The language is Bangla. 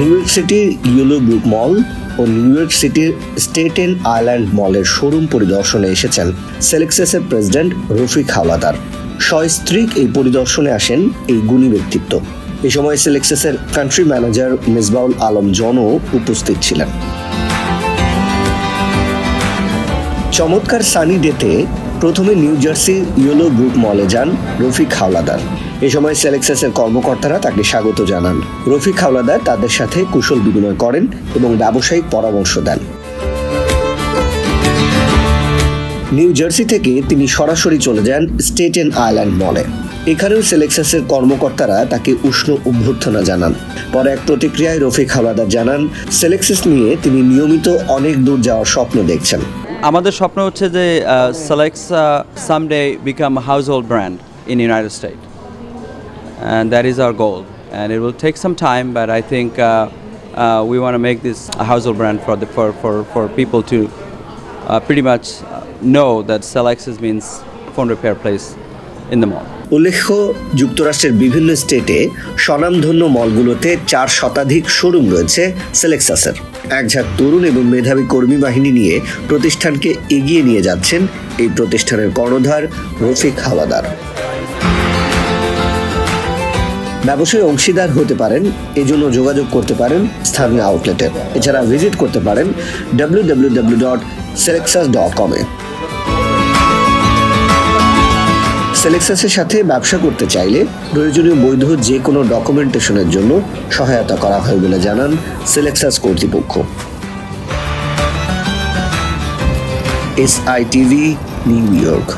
নিউ ইয়র্ক সিটির ইয়েলো ব্রুক মল ও নিউ ইয়র্ক সিটির স্টেটেন আইল্যান্ড মলের শোরুম পরিদর্শনে এসেছেন সেলেক্সেসের প্রেসিডেন্ট রফিক হাওলাদার। সস্ত্রীক এই পরিদর্শনে আসেন এই গুণী ব্যক্তিত্ব। এ সময় সেলেক্সেসের কান্ট্রি ম্যানেজার মিসবাউল আলম জনও উপস্থিত ছিলেন। চমৎকার সানি ডেতে প্রথমে নিউ জার্সি ইয়েলো গ্রুপ মলে যান রফিক হাওলাদার। এ সময় সেলেক্সাসের কর্মকর্তারা তাকে স্বাগত জানান। রফিক হাওলাদার তাদের সাথে কুশল বিনিময় করেন এবং ব্যবসায়িক পরামর্শ দেন। নিউ জার্সি থেকে তিনি সরাসরি চলে যান স্টেটেন আইল্যান্ড মলে। এখানেও সেলেক্সাসের কর্মকর্তারা তাকে উষ্ণ অভ্যর্থনা জানান। পরে এক প্রতিক্রিয়ায় রফিক হাওলাদার জানান, সেলেক্সাস নিয়ে তিনি নিয়মিত অনেক দূর যাওয়ার স্বপ্ন দেখছেন। আমাদের স্বপ্ন হচ্ছে যে সালেক্সা someday become household brand in United State and that is our goal and it will take some time but I think we want make this household brand for the for for for people to pretty much that that is means phone repair place in the mall. উল্লেখ্য, যুক্তরাষ্ট্রের বিভিন্ন স্টেটে স্বনামধন্য মলগুলোতে চার শতাধিক শোরুম রয়েছে সেলেক্সাসের। একঝাঁক তরুণ এবং মেধাবী কর্মী বাহিনী নিয়ে প্রতিষ্ঠানকে এগিয়ে নিয়ে যাচ্ছেন এই প্রতিষ্ঠানের কর্ণধার রফিক হাওয়াদার ব্যবসায়ী অংশীদার হতে পারেন, এজন্য যোগাযোগ করতে পারেন স্থানীয় আউটলেটে। এছাড়া ভিজিট করতে পারেন W W W dot Selexas dot কমে সেলেক্সাসের সাথে ব্যবসা করতে চাইলে প্রয়োজনীয় বৈধ যে কোনো ডকুমেন্টেশনের জন্য সহায়তা করা হয় বলে জানান সেলেক্সাস কর্তৃপক্ষ। S I TV New York